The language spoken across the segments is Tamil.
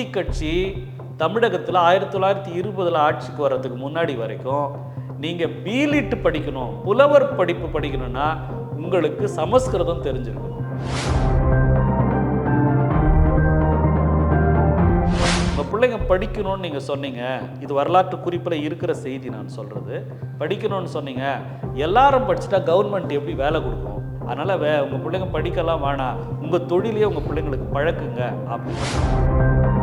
நீதி கட்சி தமிழகத்தில் ஆயிரத்தி தொள்ளாயிரத்தி இருபதில் ஆட்சிக்கு வர்றதுக்கு முன்னாடி வரைக்கும் நீங்கள் பீலிட்டு படிக்கணும் புலவர் படிப்பு படிக்கணும்னா உங்களுக்கு சமஸ்கிருதம் தெரிஞ்சிருக்கணும் உங்கள் பிள்ளைங்க படிக்கணும்னு நீங்கள் சொன்னீங்க இது வரலாற்று குறிப்பில் இருக்கிற செய்தி நான் சொல்கிறது படிக்கணும்னு சொன்னீங்க எல்லாரும் படிச்சுட்டா கவர்மெண்ட் எப்படி வேலை கொடுக்கும்? அதனால் வே உங்கள் பிள்ளைங்க படிக்கலாம் வேணாம். உங்கள் தொழிலே உங்கள் பிள்ளைங்களுக்கு பழக்குங்க அப்படின்னு.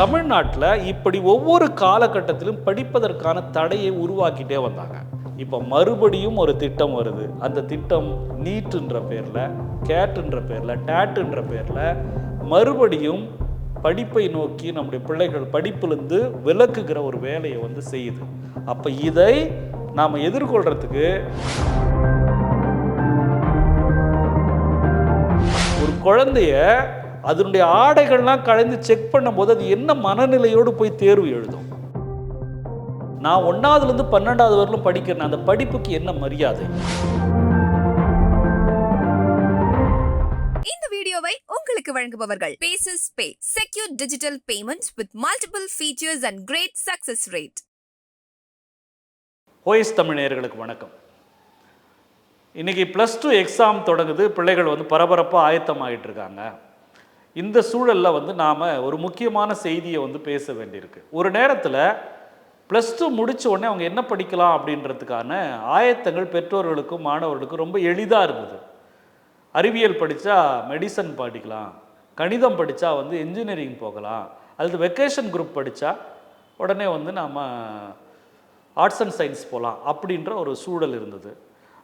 தமிழ்நாட்டில் இப்படி ஒவ்வொரு காலகட்டத்திலும் படிப்பதற்கான தடையை உருவாக்கிட்டே வந்தாங்க. இப்போ மறுபடியும் ஒரு திட்டம் வருது. அந்த திட்டம் நீட்டுன்ற பேரில் கேட்டுன்ற பேரில் டேட்டுன்ற பேரில் மறுபடியும் படிப்பை நோக்கி நம்முடைய பிள்ளைகள் படிப்பிலிருந்து விலக்குகிற ஒரு வேலையை வந்து செய்யுது. அப்போ இதை நாம் எதிர்கொள்கிறதுக்கு ஒரு குழந்தைய அதனுடைய ஆடைகள்லாம் கலந்து செக் பண்ணும்போது அது என்ன மனநிலையோடு போய் தேர்வு எழுதும்? நான் ஒன்றாவதுலேருந்து பன்னெண்டாவது வரலும் படிக்கிறேன். அந்த படிப்புக்கு என்ன மரியாதை? இந்த வீடியோவை உங்களுக்கு வழங்குபவர்கள் paces pay secure digital payments with multiple features and great success rate OS Tamil நேயர்களுக்கு வணக்கம். இன்னைக்கு ப்ளஸ் டூ எக்ஸாம் தொடங்குது. பிள்ளைகள் வந்து பரபரப்பாக ஆயத்தமாகிட்டு இருக்காங்க. இந்த சூழலில் வந்து நாம் ஒரு முக்கியமான செய்தியை வந்து பேச வேண்டியிருக்கு. ஒரு நேரத்தில் ப்ளஸ் டூ முடிச்ச உடனே அவங்க என்ன படிக்கலாம் அப்படின்றதுக்கான ஆயத்தங்கள் பெற்றோர்களுக்கும் மாணவர்களுக்கும் ரொம்ப எளிதாக இருந்தது. அறிவியல் படித்தா மெடிசன் படிக்கலாம். கணிதம் படித்தா வந்து இன்ஜினியரிங் போகலாம். அல்லது வெக்கேஷன் குரூப் படித்தா உடனே வந்து நாம் ஆர்ட்ஸ் அண்ட் சயின்ஸ் போகலாம் அப்படின்ற ஒரு சூழல் இருந்தது.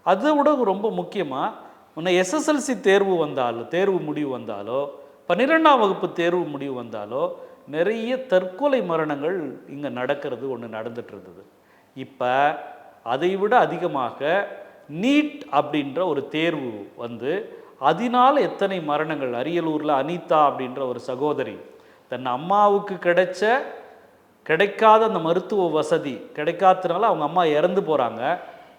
அதை விட ரொம்ப முக்கியமாக முன்ன எஸ்எஸ்எல்சி தேர்வு வந்தாலோ தேர்வு முடிவு வந்தாலோ பன்னிரெண்டாம் வகுப்பு தேர்வு முடிவு வந்தாலோ நிறைய தற்கொலை மரணங்கள் இங்கே நடக்கிறது ஒன்று நடந்துட்டு இருந்தது இப்போ அதை விட அதிகமாக நீட் அப்படின்ற ஒரு தேர்வு வந்து அதனால் எத்தனை மரணங்கள்? அரியலூரில் அனிதா அப்படின்ற ஒரு சகோதரி தன் அம்மாவுக்கு கிடைச்ச கிடைக்காத அந்த மருத்துவ வசதி கிடைக்காததுனால அவங்க அம்மா இறந்து போகிறாங்க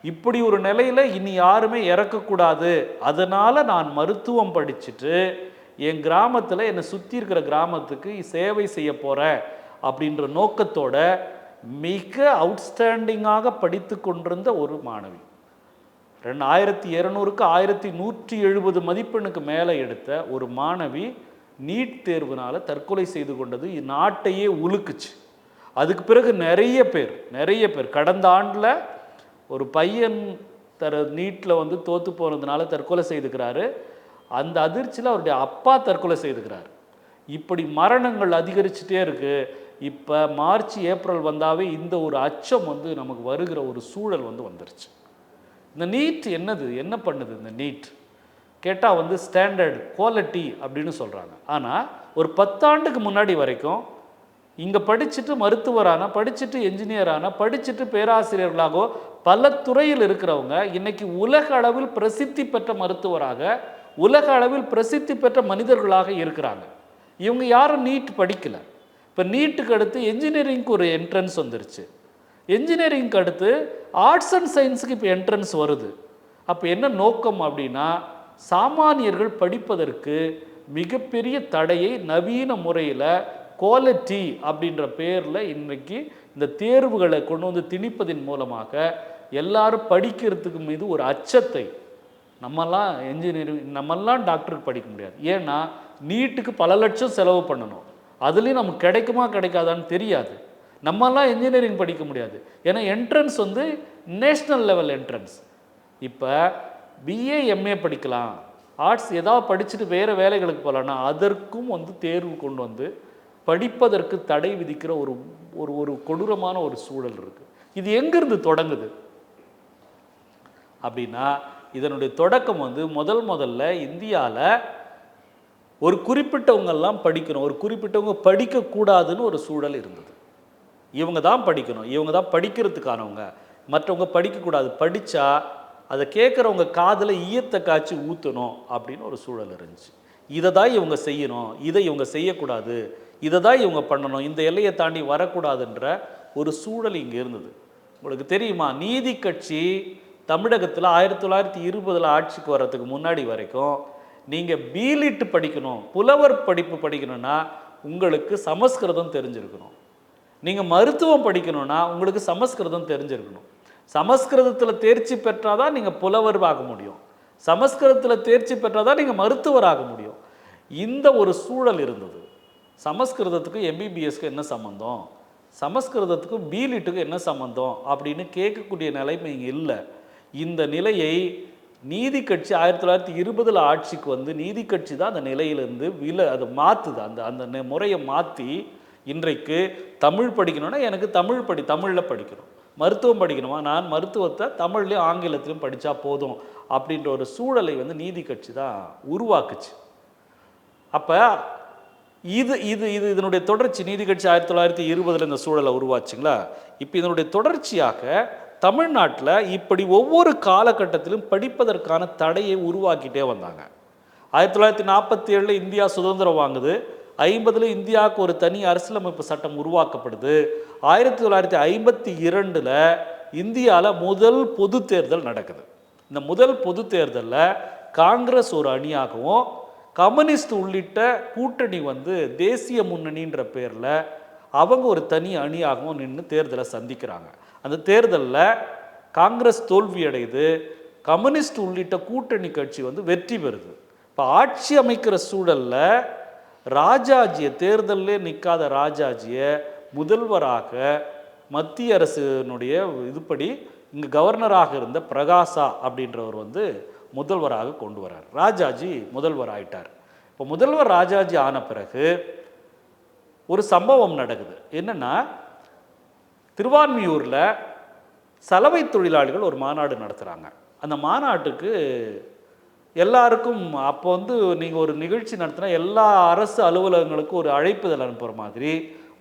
இப்படி ஒரு நிலையில் இனி யாருமே இறக்கக்கூடாது. அதனால் நான் மருத்துவம் படிச்சுட்டு என் கிராமத்தில் என்னை சுற்றி இருக்கிற கிராமத்துக்கு சேவை செய்ய போகிறேன் அப்படின்ற நோக்கத்தோட மிக அவுட்ஸ்டாண்டிங்காக படித்து கொண்டிருந்த ஒரு மாணவி. ரெண்டாயிரத்தி இரநூறுக்கு ஆயிரத்தி நூற்றி எழுபது மதிப்பெண்ணுக்கு மேலே எடுத்த ஒரு மாணவி நீட் தேர்வுனால தற்கொலை செய்து கொண்டது நாட்டையே உலுக்குச்சு. அதுக்கு பிறகு நிறைய பேர் நிறைய பேர் கடந்த ஆண்டில் ஒரு பையன் தர நீட்டில் வந்து தோற்று போனதுனால தற்கொலை செய்துக்கிறாரு. அந்த அதிர்ச்சியில் அவருடைய அப்பா தற்கொலை செய்துக்கிறார். இப்படி மரணங்கள் அதிகரிச்சுட்டே இருக்குது இப்போ மார்ச் ஏப்ரல் வந்தாவே இந்த ஒரு அச்சம் வந்து நமக்கு வருகிற ஒரு சூழல் வந்து வந்துருச்சு. இந்த நீட் என்னது? என்ன பண்ணுது இந்த நீட்? கேட்டால் வந்து ஸ்டாண்டர்ட் குவாலிட்டி அப்படின்னு சொல்கிறாங்க ஆனால் ஒரு பத்தாண்டுக்கு முன்னாடி வரைக்கும் இங்கே படிச்சுட்டு மருத்துவரான படிச்சுட்டு என்ஜினியரான படிச்சுட்டு பேராசிரியர்களாகவோ பல துறையில் இருக்கிறவங்க இன்னைக்கு உலக அளவில் பிரசித்தி பெற்ற மருத்துவராக உலக அளவில் பிரசித்தி பெற்ற மனிதர்களாக இருக்கிறாங்க. இவங்க யாரும் நீட் படிக்கலை. இப்போ நீட்டுக்கு அடுத்து என்ஜினியரிங்க்கு ஒரு என்ட்ரன்ஸ் வந்துருச்சு. என்ஜினியரிங்க்கு அடுத்து ஆர்ட்ஸ் அண்ட் சயின்ஸுக்கு இப்போ என்ட்ரன்ஸ் வருது. அப்போ என்ன நோக்கம் அப்படின்னா சாமானியர்கள் படிப்பதற்கு மிகப்பெரிய தடையை நவீன முறையில் குவாலிட்டி அப்படின்ற பேரில் இன்றைக்கி இந்த தேர்வுகளை கொண்டு வந்து திணிப்பதின் மூலமாக எல்லாரும் படிக்கிறதுக்கு மீது ஒரு அச்சத்தை நம்மெல்லாம் என்ஜினியரிங் நம்மெல்லாம் டாக்டருக்கு படிக்க முடியாது. ஏன்னா நீட்டுக்கு பல லட்சம் செலவு பண்ணணும். அதுலேயும் நமக்கு கிடைக்குமா கிடைக்காதான்னு தெரியாது. நம்மெல்லாம் இன்ஜினியரிங் படிக்க முடியாது. ஏன்னா என்ட்ரன்ஸ் வந்து நேஷ்னல் லெவல் என்ட்ரன்ஸ் இப்போ பிஏ எம்ஏ படிக்கலாம். ஆர்ட்ஸ் ஏதாவது படிச்சுட்டு வேறு வேலைகளுக்கு போகலான்னா அதற்கும் வந்து தேர்வு கொண்டு வந்து படிப்பதற்கு தடை விதிக்கிற ஒரு ஒரு ஒரு கொடூரமான ஒரு சூழல் இருக்குது இது எங்கேருந்து தொடங்குது? அப்படின்னா இதனுடைய தொடக்கம் வந்து முதல் முதல்ல இந்தியாவில் ஒரு குறிப்பிட்டவங்கெல்லாம் படிக்கணும். ஒரு குறிப்பிட்டவங்க படிக்கக்கூடாதுன்னு ஒரு சூழல் இருந்தது. இவங்க தான் படிக்கணும். இவங்க தான் படிக்கிறதுக்கானவங்க. மற்றவங்க படிக்கக்கூடாது. படித்தா அதை கேட்குறவங்க காதில் ஈயத்தை காய்ச்சி ஊற்றணும் அப்படின்னு ஒரு சூழல் இருந்துச்சு. இதை தான் இவங்க செய்யணும். இதை இவங்க செய்யக்கூடாது. இதை தான் இவங்க பண்ணணும். இந்த எல்லையை தாண்டி வரக்கூடாதுன்ற ஒரு சூழல் இங்கே இருந்தது. உங்களுக்கு தெரியுமா? நீதி கட்சி தமிழகத்தில் ஆயிரத்தி தொள்ளாயிரத்தி இருபதில் ஆட்சிக்கு வர்றதுக்கு முன்னாடி வரைக்கும் நீங்கள் பீலிட்டு படிக்கணும் புலவர் படிப்பு படிக்கணும்னா உங்களுக்கு சமஸ்கிருதம் தெரிஞ்சிருக்கணும். நீங்கள் மருத்துவம் படிக்கணும்னா உங்களுக்கு சமஸ்கிருதம் தெரிஞ்சிருக்கணும். சமஸ்கிருதத்தில் தேர்ச்சி பெற்றாதான் நீங்கள் புலவர் ஆக முடியும். சமஸ்கிருதத்தில் தேர்ச்சி பெற்றாதான் நீங்கள் மருத்துவர் ஆக முடியும். இந்த ஒரு சூழல் இருந்தது. சமஸ்கிருதத்துக்கும் எம்பிபிஎஸ்க்கு என்ன சம்மந்தம் சமஸ்கிருதத்துக்கும் பீலிட்டுக்கும் என்ன சம்மந்தம் அப்படின்னு கேட்கக்கூடிய நிலைமை இங்கே இல்லை. இந்த நிலையை நீதி கட்சி ஆயிரத்தி தொள்ளாயிரத்தி இருபதில் ஆட்சிக்கு வந்து நீதி கட்சி தான் அந்த நிலையிலேருந்து வில அதை மாற்றுது அந்த அந்த நெ- முறையை மாற்றி இன்றைக்கு தமிழ் படிக்கணும்னா எனக்கு தமிழ் படி தமிழில் படிக்கணும். மருத்துவம் படிக்கணுமா? நான் மருத்துவத்தை தமிழ்லையும் ஆங்கிலத்திலையும் படித்தா போதும் அப்படின்ற ஒரு சூழலை வந்து நீதி கட்சி தான் உருவாக்குச்சு. அப்போ இது இது இது இதனுடைய தொடர்ச்சி நீதி கட்சி ஆயிரத்தி தொள்ளாயிரத்தி இருபதில் இந்த சூழலை உருவாச்சுங்களா? இப்போ இதனுடைய தொடர்ச்சியாக தமிழ்நாட்டில் இப்படி ஒவ்வொரு காலகட்டத்திலும் படிப்பதற்கான தடையை உருவாக்கிட்டே வந்தாங்க. ஆயிரத்தி தொள்ளாயிரத்தி நாற்பத்தி ஏழில் இந்தியா சுதந்திரம் வாங்குது. ஐம்பதில் இந்தியாவுக்கு ஒரு தனி அரசியலமைப்பு சட்டம் உருவாக்கப்படுது. ஆயிரத்தி தொள்ளாயிரத்தி ஐம்பத்தி இரண்டில் இந்தியாவில் முதல் பொது தேர்தல் நடக்குது. இந்த முதல் பொது தேர்தலில் காங்கிரஸ் ஒரு அணியாகவும் கம்யூனிஸ்ட் உள்ளிட்ட கூட்டணி வந்து தேசிய முன்னணின்ற பேரில் அவங்க ஒரு தனி அணியாகவும் நின்று தேர்தலை சந்திக்கிறாங்க. அந்த தேர்தலில் காங்கிரஸ் தோல்வி அடையுது கம்யூனிஸ்ட் உள்ளிட்ட கூட்டணி கட்சி வந்து வெற்றி பெறுது. இப்போ ஆட்சி அமைக்கிற சூழலில் ராஜாஜியை தேர்தலே நிற்காத ராஜாஜியை முதல்வராக மத்திய அரசினுடைய இதுபடி இங்கே கவர்னராக இருந்த பிரகாசா அப்படின்றவர் வந்து முதல்வராக கொண்டு வரார். ராஜாஜி முதல்வர் ஆயிட்டார். இப்போ முதல்வர் ராஜாஜி ஆன பிறகு ஒரு சம்பவம் நடக்குது. என்னென்னா திருவான்மியூரில் சலவை தொழிலாளிகள் ஒரு மாநாடு நடத்துகிறாங்க அந்த மாநாட்டுக்கு எல்லாருக்கும் அப்போ வந்து நீங்கள் ஒரு நிகழ்ச்சி நடத்தினா எல்லா அரசு அலுவலகங்களுக்கும் ஒரு அழைப்புதல் அனுப்புகிற மாதிரி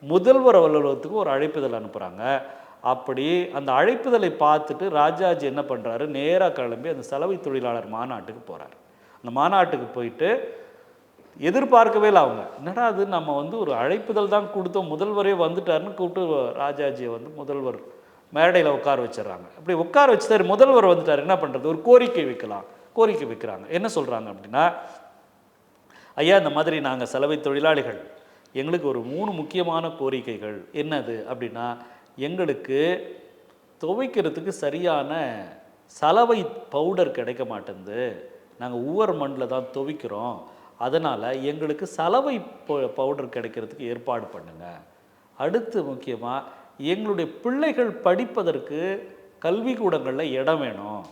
முதல்வர் அலுவலகத்துக்கு ஒரு அழைப்புதல் அனுப்புகிறாங்க அப்படி அந்த அழைப்புதலை பார்த்துட்டு ராஜாஜி என்ன பண்ணுறாரு நேராக கிளம்பி அந்த சலவை தொழிலாளர் மாநாட்டுக்கு போகிறார் அந்த மாநாட்டுக்கு போயிட்டு எதிர்பார்க்கவே இல்லை அவங்க. என்னடா அது நம்ம வந்து ஒரு அழைப்புதல் தான் கொடுத்தோம் முதல்வரே வந்துட்டாருன்னு கூப்பிட்டு ராஜாஜியை வந்து முதல்வர் மேடையில் உட்கார வச்சிடறாங்க. அப்படி உட்கார வச்சு முதல்வர் வந்துட்டார் என்ன பண்ணுறது ஒரு கோரிக்கை வைக்கலாம். கோரிக்கை வைக்கிறாங்க. என்ன சொல்கிறாங்க அப்படின்னா ஐயா இந்த மாதிரி நாங்கள் சலவை தொழிலாளிகள் எங்களுக்கு ஒரு மூணு முக்கியமான கோரிக்கைகள். என்னது? அப்படின்னா எங்களுக்கு துவைக்கிறதுக்கு சரியான சலவை பவுடர் கிடைக்க மாட்டேங்குது. நாங்கள் ஊவர் மண்ணில் தான் துவைக்கிறோம். அதனால் எங்களுக்கு சலவை ப- பவுடர் கிடைக்கிறதுக்கு ஏற்பாடு பண்ணுங்கள் அடுத்து முக்கியமாக எங்களுடைய பிள்ளைகள் படிப்பதற்கு கல்விக்கூடங்களில் இடம் வேணும்.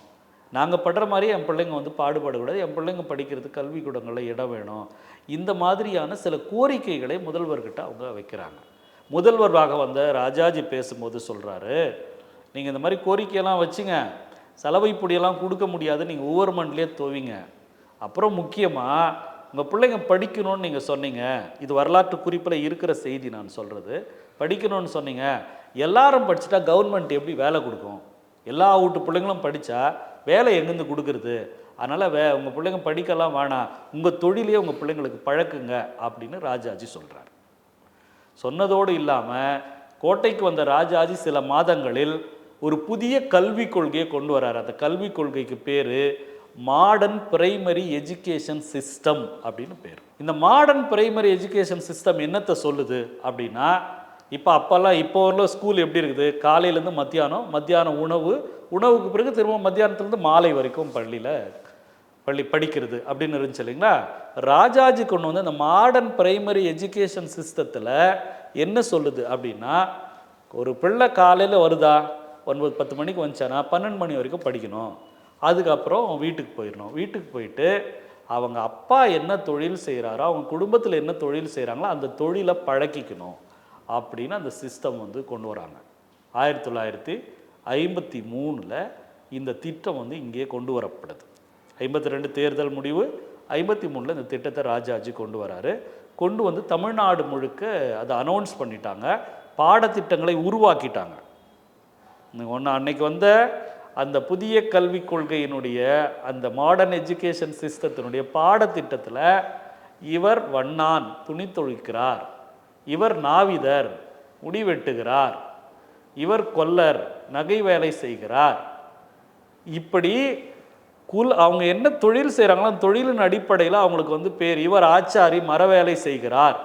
நாங்கள் படுற மாதிரி என் பிள்ளைங்க வந்து பாடுபடக்கூடாது என் பிள்ளைங்க படிக்கிறதுக்கு கல்விக்கூடங்களில் இடம் வேணும். இந்த மாதிரியான சில கோரிக்கைகளை முதல்வர்கிட்ட அவங்க வைக்கிறாங்க. முதல்வராக வந்த ராஜாஜி பேசும்போது சொல்கிறாரு நீங்கள் இந்த மாதிரி கோரிக்கையெல்லாம் வச்சுங்க. சலவை பொடியெல்லாம் கொடுக்க முடியாது. நீங்கள் ஒவ்வொரு மண்ட்லேயே தோவிங்க. அப்புறம் முக்கியமாக உங்கள் பிள்ளைங்க படிக்கணும்னு நீங்கள் சொன்னீங்க. இது வரலாற்று குறிப்பில் இருக்கிற செய்தி நான் சொல்கிறது படிக்கணும்னு சொன்னீங்க. எல்லாரும் படிச்சுட்டா கவர்மெண்ட் எப்படி வேலை கொடுக்கும்? எல்லா வீட்டு பிள்ளைங்களும் படித்தா வேலை எங்கேருந்து கொடுக்குறது? அதனால் வே உங்கள் பிள்ளைங்க படிக்கலாம் வேணாம் உங்கள் தொழிலே உங்கள் பிள்ளைங்களுக்கு பழக்குங்க அப்படின்னு ராஜாஜி சொல்கிறார் சொன்னதோடு இல்லாமல் கோட்டைக்கு வந்த ராஜாஜி சில மாதங்களில் ஒரு புதிய கல்விக் கொள்கையை கொண்டு வரார். அந்த கல்விக் கொள்கைக்கு பேர் மாடர்ன் பிரைமரி எஜுகேஷன் சிஸ்டம் அப்படின்னு பேர். இந்த மாடர்ன் பிரைமரி எஜுகேஷன் சிஸ்டம் என்னத்தை சொல்லுது அப்படின்னா இப்போ அப்போல்லாம் இப்போ உள்ள ஸ்கூல் எப்படி இருக்குது? காலையிலேருந்து மத்தியானம் மத்தியானம் உணவு உணவுக்கு பிறகு திரும்ப மத்தியானத்துலேருந்து மாலை வரைக்கும் பள்ளியில் பள்ளி படிக்கிறது அப்படின்னு இருந்துச்சு இல்லைங்களா? ராஜாஜி கொண்டு வந்து இந்த மாடர்ன் பிரைமரி எஜுகேஷன் சிஸ்டத்தில் என்ன சொல்லுது அப்படின்னா ஒரு பிள்ளை காலையில் வருதா? ஒன்பது பத்து மணிக்கு வந்துச்சானா? பன்னெண்டு மணி வரைக்கும் படிக்கணும். அதுக்கப்புறம் வீட்டுக்கு போயிடணும். வீட்டுக்கு போயிட்டு அவங்க அப்பா என்ன தொழில் செய்கிறாரோ அவங்க குடும்பத்தில் என்ன தொழில் செய்கிறாங்களோ அந்த தொழிலை பழக்கிக்கணும் அப்படின்னு அந்த சிஸ்டம் வந்து கொண்டு வராங்க. ஆயிரத்தி தொள்ளாயிரத்தி ஐம்பத்தி மூணில் இந்த திட்டம் வந்து இங்கே கொண்டு வரப்படுது. ஐம்பத்தி ரெண்டு தேர்தல் முடிவு ஐம்பத்தி மூணில் இந்த திட்டத்தை ராஜாஜி கொண்டு வராரு. கொண்டு வந்து தமிழ்நாடு முழுக்க அதை அனௌன்ஸ் பண்ணிட்டாங்க. பாடத்திட்டங்களை உருவாக்கிட்டாங்க. ஒன்று அன்னைக்கு வந்த அந்த புதிய கல்விக் கொள்கையினுடைய அந்த மாடர்ன் எஜுகேஷன் சிஸ்டத்தினுடைய பாடத்திட்டத்தில் இவர் வண்ணான் துணி தொழிக்கிறார் இவர் நாவிதர் முடி வெட்டுகிறார் இவர் கொல்லர் நகை வேலை செய்கிறார். இப்படி குல் அவங்க என்ன தொழில் செய்கிறாங்களோ அந்த தொழிலின் அடிப்படையில் அவங்களுக்கு வந்து பேர் இவர் ஆச்சாரி மர வேலை செய்கிறார்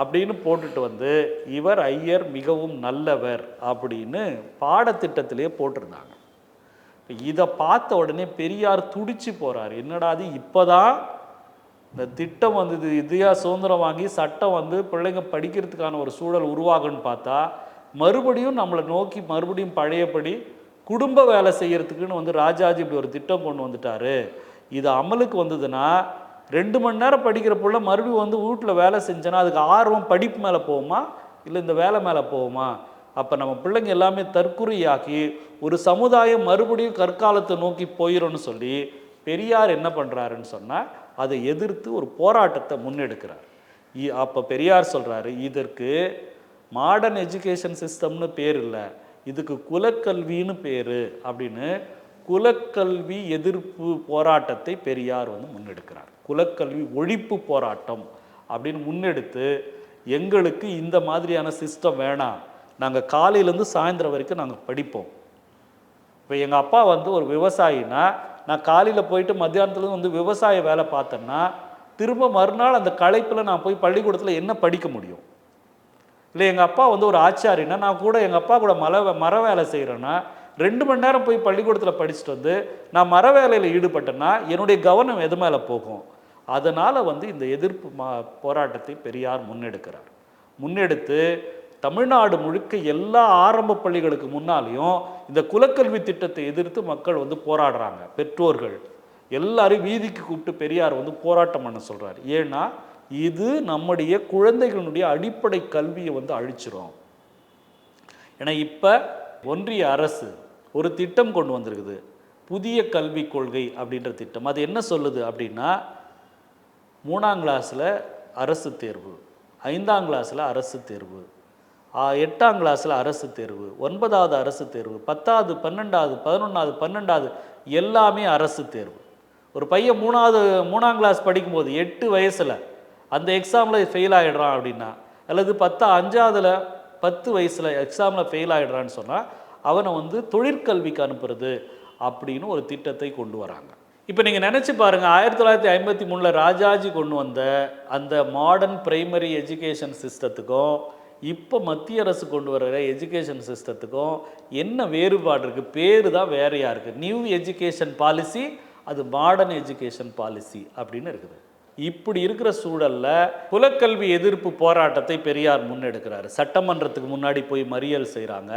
அப்படின்னு போட்டுட்டு வந்து இவர் ஐயர் மிகவும் நல்லவர் அப்படின்னு பாடத்திட்டத்திலே போட்டிருந்தாங்க. இதை பார்த்த உடனே பெரியார் துடிச்சு போகிறார் என்னடா அது இப்போதான் இந்த திட்டம் வந்தது. இதையா சுதந்திரம் வாங்கி சட்டம் வந்து பிள்ளைங்க படிக்கிறதுக்கான ஒரு சூழல் உருவாகுன்னு பார்த்தா மறுபடியும் நம்மளை நோக்கி மறுபடியும் பழையபடி குடும்ப வேலை செய்கிறதுக்குன்னு வந்து ராஜாஜி இப்படி ஒரு திட்டம் கொண்டு வந்துட்டாரு. இது அமலுக்கு வந்ததுன்னா ரெண்டு மணி நேரம் படிக்கிற பிள்ளை மறுபடியும் வந்து வீட்டில் வேலை செஞ்சேன்னா அதுக்கு ஆர்வம் படிப்பு மேலே போகுமா? இல்லை இந்த வேலை மேலே போகுமா? அப்போ நம்ம பிள்ளைங்க எல்லாமே தற்குறியாக்கி ஒரு சமுதாயம் மறுபடியும் கற்காலத்தை நோக்கி போயிடும்னு சொல்லி பெரியார் என்ன பண்ணுறாருன்னு சொன்னால் அதை எதிர்த்து ஒரு போராட்டத்தை முன்னெடுக்கிறார். இ- அப்போ பெரியார் சொல்கிறாரு இதற்கு மாடர்ன் எஜுகேஷன் சிஸ்டம்னு பேர் இல்லை இதுக்கு குலக்கல்வின்னு பேர் அப்படின்னு குலக்கல்வி எதிர்ப்பு போராட்டத்தை பெரியார் வந்து முன்னெடுக்கிறார். குலக்கல்வி ஒழிப்பு போராட்டம் அப்படின்னு முன்னெடுத்து எங்களுக்கு இந்த மாதிரியான சிஸ்டம் வேணாம் நாங்கள் காலையிலேருந்து சாயந்தரம் வரைக்கும் நாங்கள் படிப்போம். இப்போ எங்கள் அப்பா வந்து ஒரு விவசாயினா நான் காலையில் போயிட்டு மத்தியானத்துலேருந்து வந்து விவசாய வேலை பார்த்தேன்னா திரும்ப மறுநாள் அந்த களைப்பில் நான் போய் பள்ளிக்கூடத்தில் என்ன படிக்க முடியும்? இல்லை எங்கள் அப்பா வந்து ஒரு ஆச்சாரினா நான் கூட எங்கள் அப்பா கூட மலை மர வேலை செய்கிறேன்னா ரெண்டு மணி நேரம் போய் பள்ளிக்கூடத்தில் படிச்சுட்டு வந்து நான் மர வேலையில் ஈடுபட்டேன்னா என்னுடைய கவனம் எது மேலே போகும்? அதனால் வந்து இந்த எதிர்ப்பு மா போராட்டத்தை பெரியார் முன்னெடுக்கிறார். முன்னெடுத்து தமிழ்நாடு முழுக்க எல்லா ஆரம்ப பள்ளிகளுக்கு முன்னாலேயும் இந்த குலக்கல்வி திட்டத்தை எதிர்த்து மக்கள் வந்து போராடுறாங்க. பெற்றோர்கள் எல்லாரையும் வீதிக்கு கூப்பிட்டு பெரியார் வந்து போராட்டம் பண்ண சொல்கிறார் ஏன்னா இது நம்முடைய குழந்தைகளுடைய அடிப்படை கல்வியை வந்து அழிச்சிரும். ஏன்னா இப்போ ஒன்றிய அரசு ஒரு திட்டம் கொண்டு வந்திருக்குது. புதிய கல்விக் கொள்கை அப்படின்ற திட்டம். அது என்ன சொல்லுது அப்படின்னா மூணாம் கிளாஸில் அரசு தேர்வு ஐந்தாம் கிளாஸில் அரசு தேர்வு. எட்டாம் கிளாஸில் அரசு தேர்வு ஒன்பதாவது அரசு தேர்வு பத்தாவது பன்னெண்டாவது பதினொன்றாவது பன்னெண்டாவது எல்லாமே அரசு தேர்வு. ஒரு பையன் மூணாவது மூணாம் கிளாஸ் படிக்கும்போது எட்டு வயசில் அந்த எக்ஸாமில் ஃபெயில் ஆகிடுறான் அப்படின்னா அல்லது பத்தா அஞ்சாவதுல பத்து வயசில் எக்ஸாமில் ஃபெயில் ஆகிடுறான்னு சொன்னால் அவனை வந்து தொழிற்கல்விக்கு அனுப்புறது அப்படின்னு ஒரு திட்டத்தை கொண்டு வராங்க. இப்போ நீங்கள் நினச்சி பாருங்கள் ஆயிரத்தி தொள்ளாயிரத்தி ஐம்பத்தி மூணில் ராஜாஜி கொண்டு வந்த அந்த மாடர்ன் பிரைமரி எஜுகேஷன் சிஸ்டத்துக்கும் இப்போ மத்திய அரசு கொண்டு வர்ற எஜுகேஷன் சிஸ்டத்துக்கும் என்ன வேறுபாடு இருக்குது பேர் தான் வேறையாக இருக்குது நியூ எஜுகேஷன் பாலிசி அது மாடர்ன் எஜுகேஷன் பாலிசி அப்படின்னு இருக்குது. இப்படி இருக்கிற சூழலில் குலக்கல்வி எதிர்ப்பு போராட்டத்தை பெரியார் முன்னெடுக்கிறாரு. சட்டமன்றத்துக்கு முன்னாடி போய் மறியல் செய்கிறாங்க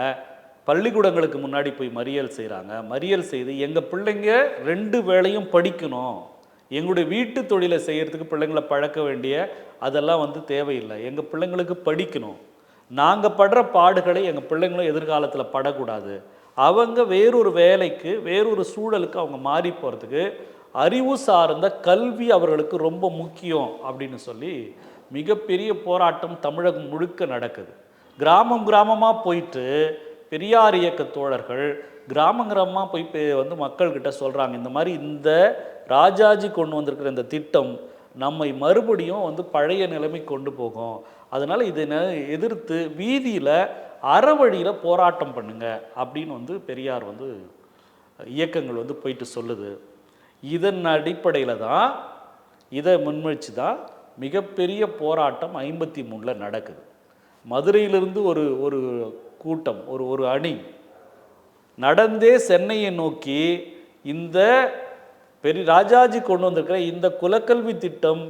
பள்ளிக்கூடங்களுக்கு முன்னாடி போய் மறியல் செய்கிறாங்க மறியல் செய்து எங்கள் பிள்ளைங்க ரெண்டு வேளையும் படிக்கணும். எங்களுடைய வீட்டு தொழிலை செய்கிறதுக்கு பிள்ளைங்களை பழக்க வேண்டிய அதெல்லாம் வந்து தேவையில்லை. எங்கள் பிள்ளைங்களுக்கு படிக்கணும். நாங்கள் படுற பாடுகளை எங்கள் பிள்ளைங்களும் எதிர்காலத்தில் படக்கூடாது. அவங்க வேறொரு வேலைக்கு வேறொரு சூழலுக்கு அவங்க மாறி போகிறதுக்கு அறிவு சார்ந்த கல்வி அவர்களுக்கு ரொம்ப முக்கியம் அப்படின்னு சொல்லி மிகப்பெரிய போராட்டம் தமிழகம் முழுக்க நடக்குது. கிராமம் கிராமமாக போயிட்டு பெரியார் இயக்க தோழர்கள் கிராம கிராமமாக போய் வந்து மக்கள்கிட்ட சொல்கிறாங்க இந்த மாதிரி இந்த ராஜாஜி கொண்டு வந்திருக்கிற இந்த திட்டம் நம்மை மறுபடியும் வந்து பழைய நிலைமை கொண்டு போகும். அதனால் இதை எதிர்த்து வீதியில் அறவழியில் போராட்டம் பண்ணுங்க அப்படின்னு வந்து பெரியார் வந்து இயக்கங்கள் வந்து போயிட்டு சொல்லுது. இதன் அடிப்படையில் தான் இதை முன்வச்சு தான் மிகப்பெரிய போராட்டம் ஐம்பத்தி மூணில் நடக்குது. மதுரையிலிருந்து ஒரு ஒரு கூட்டம் ஒரு ஒரு அணி நடந்தே சென்னையை நோக்கி இந்த பெரிய ராஜாஜி கொண்டு வந்திருக்கிற இந்த குலக்கல்வி திட்டம்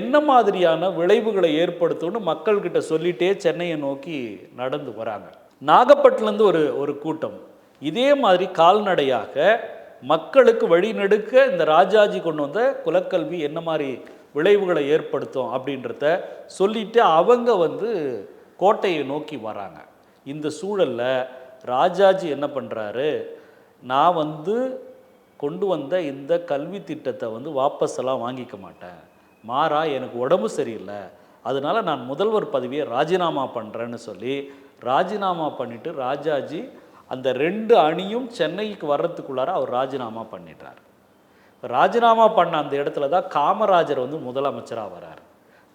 என்ன மாதிரியான விளைவுகளை ஏற்படுத்தும்னு மக்கள்கிட்ட சொல்லிட்டே சென்னையை நோக்கி நடந்து வராங்க. நாகப்பட்டினத்துலேருந்து ஒரு ஒரு கூட்டம். இதே மாதிரி கால்நடையாக மக்களுக்கு வழிநெடுக்க இந்த ராஜாஜி கொண்டு வந்த குலக்கல்வி என்ன மாதிரி விளைவுகளை ஏற்படுத்தும் அப்படின்றத சொல்லிட்டு அவங்க வந்து கோட்டையை நோக்கி வராங்க. இந்த சூழலில் ராஜாஜி என்ன பண்ணுறாரு நான் வந்து கொண்டு வந்த இந்த கல்வி திட்டத்தை வந்து வாபஸ் எல்லாம் வாங்கிக்க மாட்டேன். மாறா எனக்கு உடம்பு சரியில்லை. அதனால நான் முதல்வர் பதவியை ராஜினாமா பண்ணுறேன்னு சொல்லி ராஜினாமா பண்ணிவிட்டு ராஜாஜி அந்த ரெண்டு அணியும் சென்னைக்கு வர்றதுக்குள்ளார அவர் ராஜினாமா பண்ணிட்டார் ராஜினாமா பண்ண அந்த இடத்துல தான் காமராஜர் வந்து முதலமைச்சராக வரார்.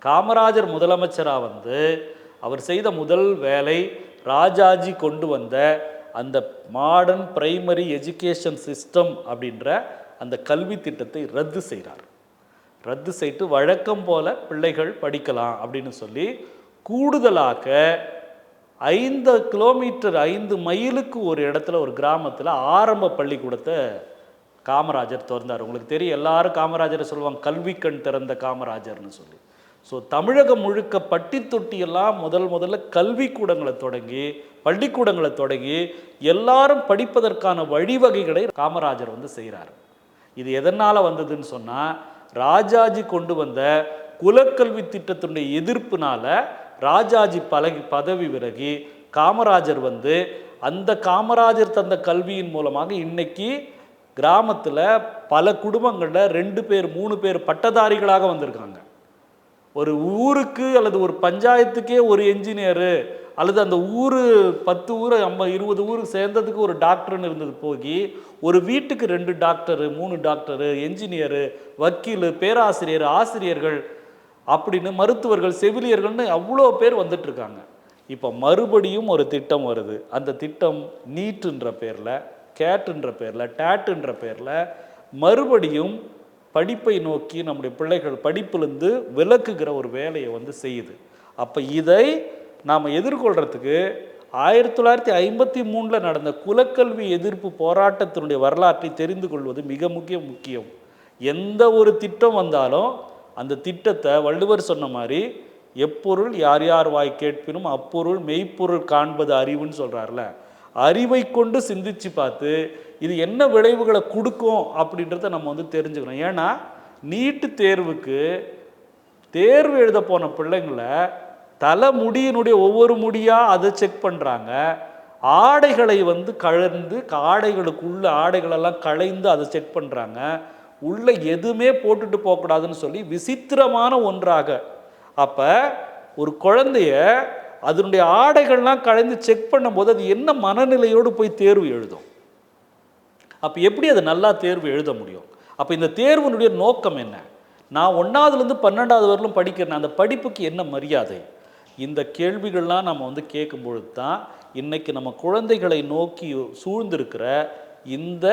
காமராஜர் முதலமைச்சராக வந்து அவர் செய்த முதல் வேலை ராஜாஜி கொண்டு வந்த அந்த மாடர்ன் பிரைமரி எஜுகேஷன் சிஸ்டம் அப்படின்ற அந்த கல்வி திட்டத்தை ரத்து செய்கிறார் ரத்து செய்து வழக்கம் போல பிள்ளைகள் படிக்கலாம் அப்படின்னு சொல்லி கூடுதலாக ஐந்து கிலோமீட்டர் ஐந்து மைலுக்கு ஒரு இடத்துல ஒரு கிராமத்தில் ஆரம்ப பள்ளிக்கூடத்தை காமராஜர் திறந்தார். உங்களுக்கு தெரியும் எல்லாரும் காமராஜரை சொல்லுவாங்க கல்வி கண் திறந்த காமராஜர்னு சொல்லி. ஸோ தமிழகம் முழுக்க பட்டி தொட்டியெல்லாம் முதல் முதல்ல கல்விக்கூடங்களை தொடங்கி பள்ளிக்கூடங்களை தொடங்கி எல்லாரும் படிப்பதற்கான வழிவகைகளை காமராஜர் வந்து செய்கிறார். இது எதனால் வந்ததுன்னு சொன்னால் ராஜாஜி கொண்டு வந்த குலக்கல்வி திட்டத்தினுடைய எதிர்ப்புனால ராஜாஜி பழகி பதவி விலகி காமராஜர் வந்து அந்த காமராஜர் தந்த கல்வியின் மூலமாக இன்னைக்கு கிராமத்தில் பல குடும்பங்களில் ரெண்டு பேர் மூணு பேர் பட்டதாரிகளாக வந்திருக்காங்க. ஒரு ஊருக்கு அல்லது ஒரு பஞ்சாயத்துக்கே ஒரு என்ஜினியரு அல்லது அந்த ஊர் பத்து ஊர் ஐம்பது இருபது ஊர் சேர்ந்ததுக்கு ஒரு டாக்டர்னு இருந்தது போகி ஒரு வீட்டுக்கு ரெண்டு டாக்டரு மூணு டாக்டரு என்ஜினியரு வக்கீல் பேராசிரியர் ஆசிரியர்கள் அப்படின்னு மருத்துவர்கள் செவிலியர்கள்னு அவ்வளோ பேர் வந்துட்டுருக்காங்க இப்போ மறுபடியும் ஒரு திட்டம் வருது. அந்த திட்டம் நீட்டுன்ற பேரில் கேட்டுன்ற பேரில் டேட்டுன்ற பேரில் மறுபடியும் படிப்பை நோக்கி நம்முடைய பிள்ளைகள் படிப்பிலிருந்து விலக்குகிற ஒரு வேலையை வந்து செய்யுது. அப்போ இதை நாம் எதிர்கொள்கிறதுக்கு ஆயிரத்தி தொள்ளாயிரத்தி ஐம்பத்தி மூணில் நடந்த குலக்கல்வி எதிர்ப்பு போராட்டத்தினுடைய வரலாற்றை தெரிந்து கொள்வது மிக முக்கிய முக்கியம். எந்த ஒரு திட்டம் வந்தாலும் அந்த திட்டத்தை வள்ளுவர் சொன்ன மாதிரி எப்பொருள் யார் யார் வாய் கேட்பினும் அப்பொருள் மெய்ப்பொருள் காண்பது அறிவுன்னு சொல்கிறார்ல அறிவை கொண்டு சிந்திச்சு பார்த்து இது என்ன விளைவுகளை கொடுக்கும் அப்படின்றத நம்ம வந்து தெரிஞ்சுக்கணும். ஏன்னா நீட்டு தேர்வுக்கு தேர்வு எழுத போன பிள்ளைங்களை தலை முடியினுடைய ஒவ்வொரு முடியாக அதை செக் பண்ணுறாங்க ஆடைகளை வந்து கழந்து ஆடைகளுக்குள்ள ஆடைகளெல்லாம் களைந்து அதை செக் பண்ணுறாங்க உள்ள எதுவுமே போட்டுட்டு போகக்கூடாதுன்னு சொல்லி விசித்திரமான ஒன்றாக. அப்போ ஒரு குழந்தைய அதனுடைய ஆடைகள்லாம் கலைந்து செக் பண்ணும்போது அது என்ன மனநிலையோடு போய் தேர்வு எழுதும்? அப்போ எப்படி அது நல்லா தேர்வு எழுத முடியும்? அப்போ இந்த தேர்வினுடைய நோக்கம் என்ன? நான் ஒன்றாவதுலேருந்து பன்னெண்டாவது வரலும் படிக்கிறேன். அந்த படிப்புக்கு என்ன மரியாதை? இந்த கேள்விகள்லாம் நம்ம வந்து கேட்கும் பொழுது தான் இன்னைக்கு நம்ம குழந்தைகளை நோக்கி சூழ்ந்திருக்கிற இந்த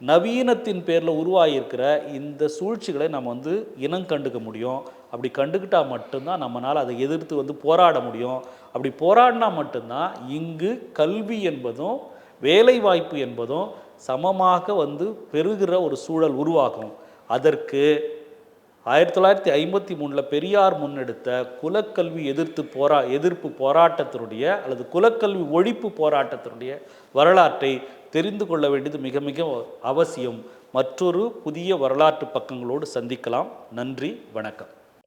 நவீனத்தின் பேரில் உருவாகியிருக்கிற இந்த சூழ்ச்சிகளை நம்ம வந்து இனம் கண்டுக்க முடியும். அப்படி கண்டுக்கிட்டால் மட்டும்தான் நம்மளால் அதை எதிர்த்து வந்து போராட முடியும். அப்படி போராடினா மட்டும்தான் இங்கு கல்வி என்பதும் வேலைவாய்ப்பு என்பதும் சமமாக வந்து பெறுகிற ஒரு சூழல் உருவாகும். அதற்கு ஆயிரத்தி தொள்ளாயிரத்தி ஐம்பத்தி மூணில் பெரியார் முன்னெடுத்த குலக்கல்வி எதிர்த்து போரா எதிர்ப்பு போராட்டத்தினுடைய அல்லது குலக்கல்வி ஒழிப்பு போராட்டத்தினுடைய வரலாற்றை தெரிந்து கொள்ள வேண்டியது மிக மிக அவசியம். மற்றொரு புதிய வரலாற்று பக்கங்களோடு சந்திக்கலாம். நன்றி வணக்கம்.